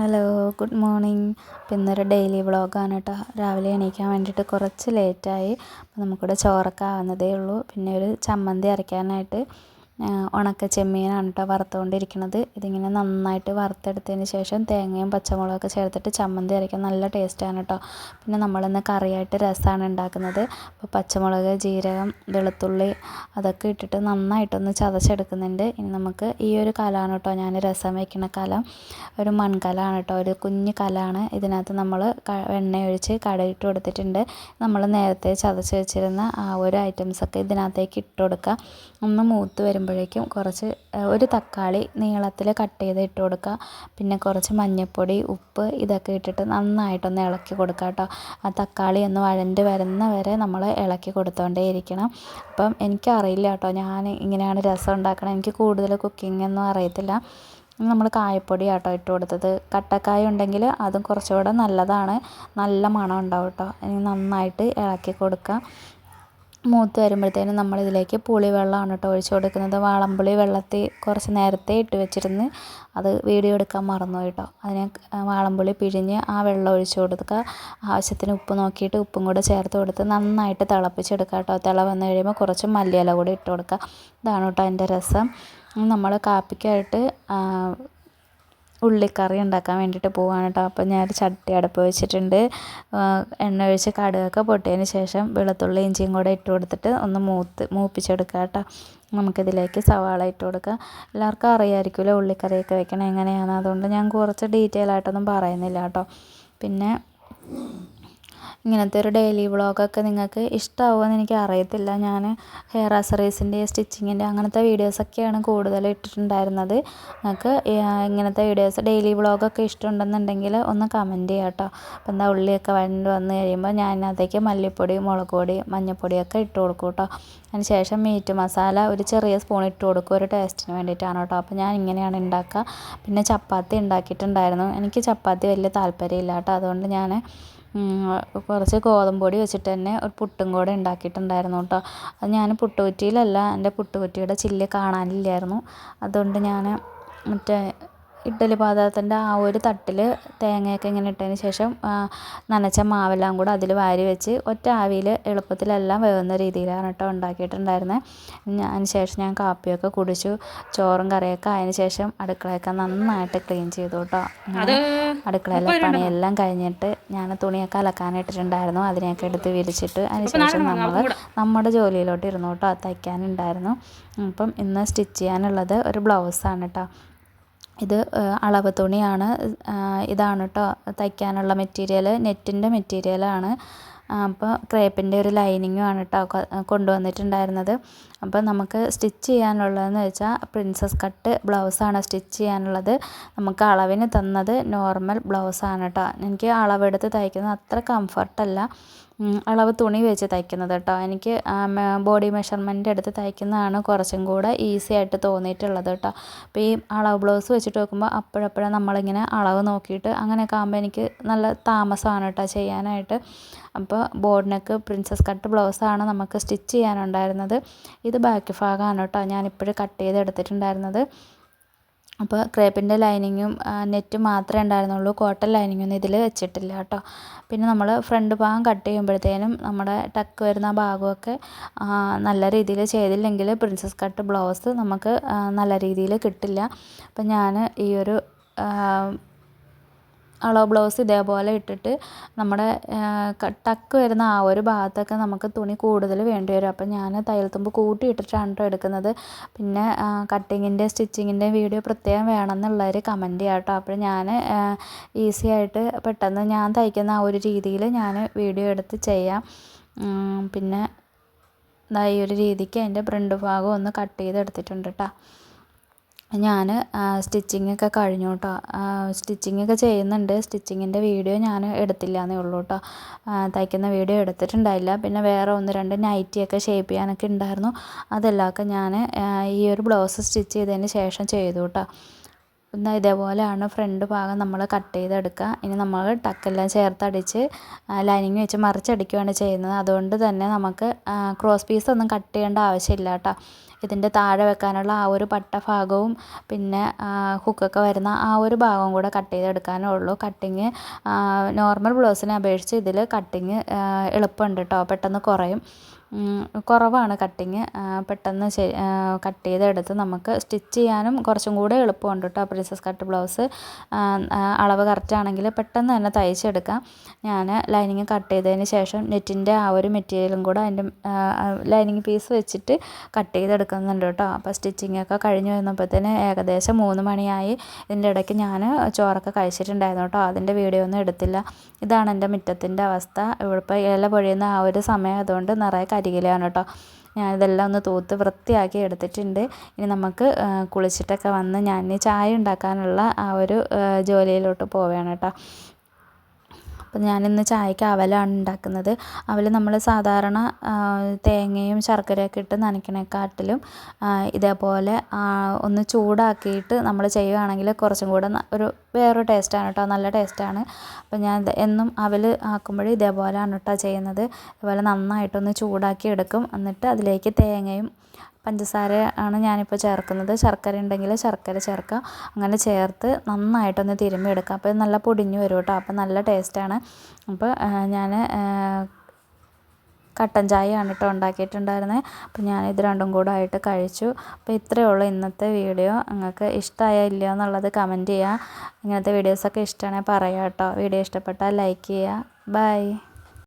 Hello good morning അപ്പോൾ ഇന്നൊരു daily വ്ളോഗാണ് കേട്ടോ രാവിലെ എണീക്കാൻ വേണ്ടിയിട്ട് കുറച്ച് ലേറ്റായി അപ്പോൾ നമുക്കിവിടെ ചോറൊക്കെ ആവുന്നതേ ഉള്ളൂ. പിന്നെ ഒരു ചമ്മന്തി അരയ്ക്കാനായിട്ട് ഉണക്ക ചെമ്മീനാണ് കേട്ടോ വറുത്തുകൊണ്ടിരിക്കുന്നത്. ഇതിങ്ങനെ നന്നായിട്ട് വറുത്തെടുത്തതിന് ശേഷം തേങ്ങയും പച്ചമുളകൊക്കെ ചേർത്തിട്ട് ചമ്മന്തി അരയ്ക്കാൻ നല്ല ടേസ്റ്റാണ് കേട്ടോ പിന്നെ നമ്മളിന്ന് കറിയായിട്ട് രസമാണ് ഉണ്ടാക്കുന്നത് അപ്പോൾ പച്ചമുളക് ജീരകം വെളുത്തുള്ളി അതൊക്കെ ഇട്ടിട്ട് നന്നായിട്ടൊന്ന് ചതച്ചെടുക്കുന്നുണ്ട്. ഇനി നമുക്ക് ഈ ഒരു കലമാണ് കേട്ടോ ഞാൻ രസം വയ്ക്കുന്ന കലം. ഒരു മൺകലമാണ് കേട്ടോ ഒരു കുഞ്ഞു കലമാണ് ഇതിനകത്ത് നമ്മൾ എണ്ണ ഒഴിച്ച് കടയിട്ട് കൊടുത്തിട്ടുണ്ട്. നമ്മൾ നേരത്തെ ചതച്ച് വെച്ചിരുന്ന ആ ഒരു ഐറ്റംസൊക്കെ ഇതിനകത്തേക്ക് ഇട്ട് കൊടുക്കുക ഒന്ന് മൂത്ത് വരുമ്പോഴേക്കും കുറച്ച് ഒരു തക്കാളി നീളത്തിൽ കട്ട് ചെയ്ത് ഇട്ട് കൊടുക്കുക. പിന്നെ കുറച്ച് മഞ്ഞൾപ്പൊടി ഉപ്പ് ഇതൊക്കെ ഇട്ടിട്ട് നന്നായിട്ടൊന്ന് ഇളക്കി കൊടുക്കുക കേട്ടോ. ആ തക്കാളി ഒന്ന് വഴണ്ട് വരുന്ന വരെ നമ്മൾ ഇളക്കി കൊടുത്തോണ്ടേ ഇരിക്കണം. അപ്പം എനിക്കറിയില്ല കേട്ടോ ഞാൻ ഇങ്ങനെയാണ് രസം ഉണ്ടാക്കണം എനിക്ക് കൂടുതൽ കുക്കിംഗ് ഒന്നും അറിയത്തില്ല. നമ്മൾ കായപ്പൊടി ആട്ടോ ഇട്ട് കൊടുത്തത്. കട്ടക്കായ ഉണ്ടെങ്കിൽ അതും കുറച്ചുകൂടെ നല്ലതാണ്. നല്ല മണം ഉണ്ടാവും കേട്ടോ. ഇനി നന്നായിട്ട് ഇളക്കി കൊടുക്കുക. മൂത്ത് വരുമ്പോഴത്തേനും നമ്മളിതിലേക്ക് പുളിവെള്ളമാണ് കേട്ടോ ഒഴിച്ച് കൊടുക്കുന്നത്. വാളംപുളി വെള്ളത്തിൽ കുറച്ച് നേരത്തെ ഇട്ട് വെച്ചിരുന്ന് അത് വീഡിയോ എടുക്കാൻ മറന്നു കേട്ടോ. അതിന് വാളംപുളി പിഴിഞ്ഞ് ആ വെള്ളം ഒഴിച്ച് കൊടുക്കുക. ആവശ്യത്തിന് ഉപ്പ് നോക്കിയിട്ട് ഉപ്പും കൂടെ ചേർത്ത് കൊടുത്ത് നന്നായിട്ട് തിളപ്പിച്ചെടുക്കുക കേട്ടോ. തിള വന്നു കഴിയുമ്പോൾ കുറച്ച് മല്ലിയില കൂടി ഇട്ട് കൊടുക്കുക. ഇതാണ് കേട്ടോ അതിന്റെ രസം. നമ്മൾ കാപ്പിക്കായിട്ട് ഉള്ളിക്കറി ഉണ്ടാക്കാൻ വേണ്ടിയിട്ട് പോവാണ് കേട്ടോ. അപ്പോൾ ഞാനൊരു ചട്ടി അടുപ്പ് വെച്ചിട്ടുണ്ട്. എണ്ണ ഒഴിച്ച് കടുകൊക്കെ പൊട്ടിയതിന് ശേഷം വെളുത്തുള്ളി ഇഞ്ചിയും കൂടെ ഇട്ട് കൊടുത്തിട്ട് ഒന്ന് മൂത്ത് മൂപ്പിച്ചെടുക്കുക കേട്ടോ. നമുക്കിതിലേക്ക് സവാള ഇട്ട് കൊടുക്കുക എല്ലാവർക്കും അറിയാമായിരിക്കുമല്ലോ ഉള്ളിക്കറിയൊക്കെ വെക്കണം എങ്ങനെയാണ്? അതുകൊണ്ട് ഞാൻ കുറച്ച് ഡീറ്റെയിൽ ആയിട്ടൊന്നും പറയുന്നില്ല കേട്ടോ. പിന്നെ ഇങ്ങനത്തെ ഒരു ഡെയിലി വ്ളോഗൊക്കെ നിങ്ങൾക്ക് ഇഷ്ടമാവുമെന്ന് എനിക്ക് അറിയത്തില്ല. ഞാൻ ഹെയർ ആക്സറീസിന്റെ സ്റ്റിച്ചിങ്ങിന്റെ അങ്ങനത്തെ വീഡിയോസൊക്കെയാണ് കൂടുതൽ ഇട്ടിട്ടുണ്ടായിരുന്നത്. നിങ്ങൾക്ക് ഇങ്ങനത്തെ വീഡിയോസ് ഡെയിലി വ്ളോഗൊക്കെ ഇഷ്ടമുണ്ടെന്നുണ്ടെങ്കിൽ ഒന്ന് കമന്റ് ചെയ്യാം കേട്ടോ. അപ്പോൾ എന്താ ഉള്ളിയൊക്കെ വഴണ്ട് വന്ന് കഴിയുമ്പോൾ ഞാൻ അതിനകത്തേക്ക് മല്ലിപ്പൊടി മുളക് പൊടി മഞ്ഞൾപ്പൊടിയൊക്കെ ഇട്ട് കൊടുക്കും കേട്ടോ. അതിന് ശേഷം മീറ്റ് മസാല ഒരു ചെറിയ സ്പൂൺ ഇട്ട് കൊടുക്കും. ഒരു ടേസ്റ്റിന് വേണ്ടിയിട്ടാണ് കേട്ടോ. അപ്പോൾ ഞാൻ ഇങ്ങനെയാണ് ഉണ്ടാക്കുക. പിന്നെ ചപ്പാത്തി ഉണ്ടാക്കിയിട്ടുണ്ടായിരുന്നു. എനിക്ക് ചപ്പാത്തി വലിയ താല്പര്യമില്ല കേട്ടോ. അതുകൊണ്ട് ഞാൻ കുറച്ച് ഗോതമ്പ് പൊടി വെച്ചിട്ട് തന്നെ ഒരു പുട്ടും കൂടെ ഉണ്ടാക്കിയിട്ടുണ്ടായിരുന്നു കേട്ടോ. അത് ഞാൻ പുട്ടുകുറ്റിയിലല്ല എന്റെ പുട്ടുകുറ്റിയുടെ ചില്ല് കാണാനില്ലായിരുന്നു. അതുകൊണ്ട് ഞാൻ മറ്റേ ഇഡ്ഡലി പാത്രത്തിന്റെ ആ ഒരു തട്ടിൽ തേങ്ങയൊക്കെ ഇങ്ങനെ ഇട്ടതിന് ശേഷം നനച്ച മാവെല്ലാം കൂടെ അതിൽ വാരി വെച്ച് ഒറ്റ ആവിയിൽ എളുപ്പത്തിലെല്ലാം വേവുന്ന രീതിയിലാണ് കേട്ടോ ഉണ്ടാക്കിയിട്ടുണ്ടായിരുന്നത് അതിന് ശേഷം ഞാൻ കാപ്പിയൊക്കെ കുടിച്ചു ചോറും കറിയൊക്കെ അതിന് ശേഷം അടുക്കളയൊക്കെ നന്നായിട്ട് ക്ലീൻ ചെയ്തു കേട്ടോ. അടുക്കളയിലെ പണിയെല്ലാം കഴിഞ്ഞിട്ട് ഞാൻ തുണിയൊക്കെ അലക്കാനിട്ടിട്ടുണ്ടായിരുന്നു അതിനെയൊക്കെ എടുത്ത് വിരിച്ചിട്ട് അതിന് ശേഷം നമ്മൾ നമ്മുടെ ജോലിയിലോട്ട് ഇരുന്നു കേട്ടോ തയ്ക്കാനുണ്ടായിരുന്നു. അപ്പം ഇന്ന് സ്റ്റിച്ച് ചെയ്യാനുള്ളത് ഒരു ബ്ലൗസാണ് കേട്ടോ. ഇത് അളവ് തുണിയാണ്. ഇതാണ് കേട്ടോ തയ്ക്കാനുള്ള മെറ്റീരിയൽ നെറ്റിന്റെ മെറ്റീരിയലാണ്. അപ്പോൾ ക്രേപ്പിന്റെ ഒരു ലൈനിങ്ങും ആണ് കേട്ടോ കൊണ്ടുവന്നിട്ടുണ്ടായിരുന്നത്. അപ്പോൾ നമുക്ക് സ്റ്റിച്ച് ചെയ്യാനുള്ളതെന്ന് വെച്ചാൽ പ്രിൻസസ് കട്ട് ബ്ലൗസാണ് സ്റ്റിച്ച് ചെയ്യാനുള്ളത്. നമുക്ക് അളവിന് തന്നത് നോർമൽ ബ്ലൗസാണ് കേട്ടോ എനിക്ക് അളവെടുത്ത് തയ്ക്കുന്നത് അത്ര കംഫർട്ടല്ല അളവ് തുണി വെച്ച് തയ്ക്കുന്നത് കേട്ടോ. എനിക്ക് ബോഡി മെഷർമെന്റ് എടുത്ത് തയ്ക്കുന്നതാണ് കുറച്ചും കൂടെ ഈസി ആയിട്ട് തോന്നിയിട്ടുള്ളത് കേട്ടോ. അപ്പോൾ ഈ അളവ് ബ്ലൗസ് വെച്ചിട്ട് നോക്കുമ്പോൾ അപ്പോഴപ്പോഴും നമ്മളിങ്ങനെ അളവ് നോക്കിയിട്ട് അങ്ങനെയൊക്കെ ആകുമ്പോൾ എനിക്ക് നല്ല താമസമാണ് കേട്ടോ ചെയ്യാനായിട്ട്. അപ്പോൾ ബോർഡിനൊക്കെ നെക്ക് പ്രിൻസസ് കട്ട് ബ്ലൗസാണ് നമുക്ക് സ്റ്റിച്ച് ചെയ്യാനുണ്ടായിരുന്നത്. ഇത് ബാക്ക് ഭാഗമാണ് കേട്ടോ. ഞാനിപ്പോഴും കട്ട് ചെയ്ത് എടുത്തിട്ടുണ്ടായിരുന്നത് അപ്പോൾ ക്രേപ്പിന്റെ ലൈനിങ്ങും നെറ്റ് മാത്രമേ ഉണ്ടായിരുന്നുള്ളൂ. കോട്ടൺ ലൈനിങ്ങൊന്നും ഇതിൽ വെച്ചിട്ടില്ല കേട്ടോ. പിന്നെ നമ്മൾ ഫ്രണ്ട് ഭാഗം കട്ട് ചെയ്യുമ്പോഴത്തേനും നമ്മുടെ ടക്ക് വരുന്ന ഭാഗമൊക്കെ നല്ല രീതിയിൽ ചെയ്തില്ലെങ്കിൽ പ്രിൻസസ് കട്ട് ബ്ലൗസ് നമുക്ക് നല്ല രീതിയിൽ കിട്ടില്ല. അപ്പം ഞാൻ ഈ ഒരു അളവ് ബ്ലൗസ് ഇതേപോലെ ഇട്ടിട്ട് നമ്മുടെ ടക്ക് വരുന്ന ആ ഒരു ഭാഗത്തൊക്കെ നമുക്ക് തുണി കൂടുതൽ വേണ്ടി വരും. അപ്പം ഞാൻ തയ്യൽ തുമ്പ് കൂട്ടി ഇട്ടിട്ടാണ് കേട്ടോ എടുക്കുന്നത്. പിന്നെ കട്ടിങ്ങിന്റെ സ്റ്റിച്ചിങ്ങിന്റെ വീഡിയോ പ്രത്യേകം വേണമെന്നുള്ളവർ കമന്റ് ചെയ്യാം കേട്ടോ അപ്പോൾ ഞാൻ ഈസി ആയിട്ട് പെട്ടെന്ന് ഞാൻ തയ്ക്കുന്ന ആ ഒരു രീതിയിൽ ഞാൻ വീഡിയോ എടുത്ത് ചെയ്യാം. പിന്നെ ഈ ഒരു രീതിക്ക് അതിന്റെ ഫ്രണ്ട് ഭാഗം ഒന്ന് കട്ട് ചെയ്ത് എടുത്തിട്ടുണ്ട് കേട്ടോ ഞാൻ സ്റ്റിച്ചിങ്ങൊക്കെ കഴിഞ്ഞു കേട്ടോ സ്റ്റിച്ചിങ് ഒക്കെ ചെയ്യുന്നുണ്ട്. സ്റ്റിച്ചിങ്ങിന്റെ വീഡിയോ ഞാൻ എടുത്തില്ല എന്നേ ഉള്ളൂ കേട്ടോ തയ്ക്കുന്ന വീഡിയോ എടുത്തിട്ടുണ്ടായില്ല. പിന്നെ വേറെ ഒന്ന് രണ്ട് നൈറ്റിയൊക്കെ ഷേപ്പ് ചെയ്യാനൊക്കെ ഉണ്ടായിരുന്നു. അതെല്ലാമൊക്കെ ഞാൻ ഈ ഒരു ബ്ലൗസ് സ്റ്റിച്ച് ചെയ്തതിന് ശേഷം ചെയ്തു കേട്ടോ എന്നാൽ ഇതേപോലെയാണ് ഫ്രണ്ട് ഭാഗം നമ്മൾ കട്ട് ചെയ്തെടുക്കുക ഇനി നമ്മൾ ടക്കെല്ലാം ചേർത്തടിച്ച് ലൈനിങ് വെച്ച് മറിച്ചടിക്കുകയാണ് ചെയ്യുന്നത്. അതുകൊണ്ട് തന്നെ നമുക്ക് ക്രോസ് പീസൊന്നും കട്ട് ചെയ്യേണ്ട ആവശ്യമില്ല കേട്ടോ ഇതിന്റെ താഴെ വെക്കാനുള്ള ആ ഒരു പട്ട ഭാഗവും പിന്നെ ഹുക്കൊക്കെ വരുന്ന ആ ഒരു ഭാഗവും കൂടെ കട്ട് ചെയ്തെടുക്കാനേ ഉള്ളൂ കട്ടിങ് നോർമൽ ബ്ലൗസിനെ അപേക്ഷിച്ച് ഇതിൽ കട്ടിങ് എളുപ്പമുണ്ട് കേട്ടോ പെട്ടെന്ന് കുറയും. കുറവാണ് കട്ടിങ് പെട്ടെന്ന് കട്ട് ചെയ്തെടുത്ത് നമുക്ക് സ്റ്റിച്ച് ചെയ്യാനും കുറച്ചും കൂടെ എളുപ്പമുണ്ട് കേട്ടോ പ്രിൻസസ് കട്ട് ബ്ലൗസ് അളവ് കറക്റ്റ് ആണെങ്കിൽ പെട്ടെന്ന് തന്നെ തയ്ച്ചെടുക്കാം. ഞാൻ ലൈനിങ് കട്ട് ചെയ്തതിന് ശേഷം നെറ്റിന്റെ ആ ഒരു മെറ്റീരിയലും കൂടെ അതിന്റെ ലൈനിങ് പീസ് വെച്ചിട്ട് കട്ട് ചെയ്തെടുക്കുന്നുണ്ട് കേട്ടോ അപ്പോൾ സ്റ്റിച്ചിങ് ഒക്കെ കഴിഞ്ഞ് വന്നപ്പോഴത്തേന് ഏകദേശം മൂന്ന് മണിയായി. ഇതിന്റെ ഇടയ്ക്ക് ഞാൻ ചോറൊക്കെ കഴിച്ചിട്ടുണ്ടായിരുന്നു കേട്ടോ അതിന്റെ വീഡിയോ ഒന്നും എടുത്തില്ല. ഇതാണ് എന്റെ മുറ്റത്തിന്റെ അവസ്ഥ. ഇവിടെ ഇപ്പോൾ ഇല പൊഴിയുന്ന ആ ഒരു സമയം അതുകൊണ്ട് നിറയെ കരികിലാണ് കേട്ടോ. ഞാനിതെല്ലാം ഒന്ന് തൂത്ത് വൃത്തിയാക്കി എടുത്തിട്ടുണ്ട്. ഇനി നമുക്ക് കുളിച്ചിട്ടൊക്കെ വന്ന് ഞാൻ ചായ ഉണ്ടാക്കാനുള്ള ആ ഒരു ജോലിയിലോട്ട് പോവുകയാണ് കേട്ടോ. അപ്പം ഞാനിന്ന് ചായക്ക് അവലാണ് ഉണ്ടാക്കുന്നത്. അവൽ നമ്മൾ സാധാരണ തേങ്ങയും ശർക്കരയൊക്കെ ഇട്ട് നനയ്ക്കണേക്കാട്ടിലും ഇതേപോലെ ഒന്ന് ചൂടാക്കിയിട്ട് നമ്മൾ ചെയ്യുകയാണെങ്കിൽ കുറച്ചും കൂടെ ഒരു വേറൊരു ടേസ്റ്റാണ് കേട്ടോ നല്ല ടേസ്റ്റാണ് അപ്പം ഞാൻ എന്നും അവൽ ആക്കുമ്പോഴും ഇതേപോലെയാണ് കേട്ടോ ചെയ്യുന്നത്. ഇതുപോലെ നന്നായിട്ടൊന്ന് ചൂടാക്കി എടുക്കും എന്നിട്ട് അതിലേക്ക് തേങ്ങയും പഞ്ചസാര ആണ് ഞാനിപ്പോൾ ചേർക്കുന്നത്. ശർക്കര ഉണ്ടെങ്കിൽ ശർക്കര ചേർക്കാം അങ്ങനെ ചേർത്ത് നന്നായിട്ടൊന്ന് തിരുമ്മി എടുക്കുക അപ്പോൾ നല്ല പൊടിഞ്ഞു വരും കേട്ടോ. അപ്പോൾ നല്ല ടേസ്റ്റാണ് അപ്പോൾ ഞാൻ കട്ടൻ ചായയാണ് കേട്ടോ ഉണ്ടാക്കിയിട്ടുണ്ടായിരുന്നത് അപ്പോൾ ഇത് രണ്ടും കൂടെ ആയിട്ട് കഴിച്ചു. അപ്പോൾ ഇത്രയേ ഉള്ളൂ ഇന്നത്തെ വീഡിയോ. നിങ്ങൾക്ക് ഇഷ്ടമായോ ഇല്ലയോ എന്നുള്ളത് കമന്റ് ചെയ്യുക ഇങ്ങനത്തെ വീഡിയോസൊക്കെ ഇഷ്ടമാണെങ്കിൽ പറയാം കേട്ടോ വീഡിയോ ഇഷ്ടപ്പെട്ടാൽ ലൈക്ക് ചെയ്യുക ബൈ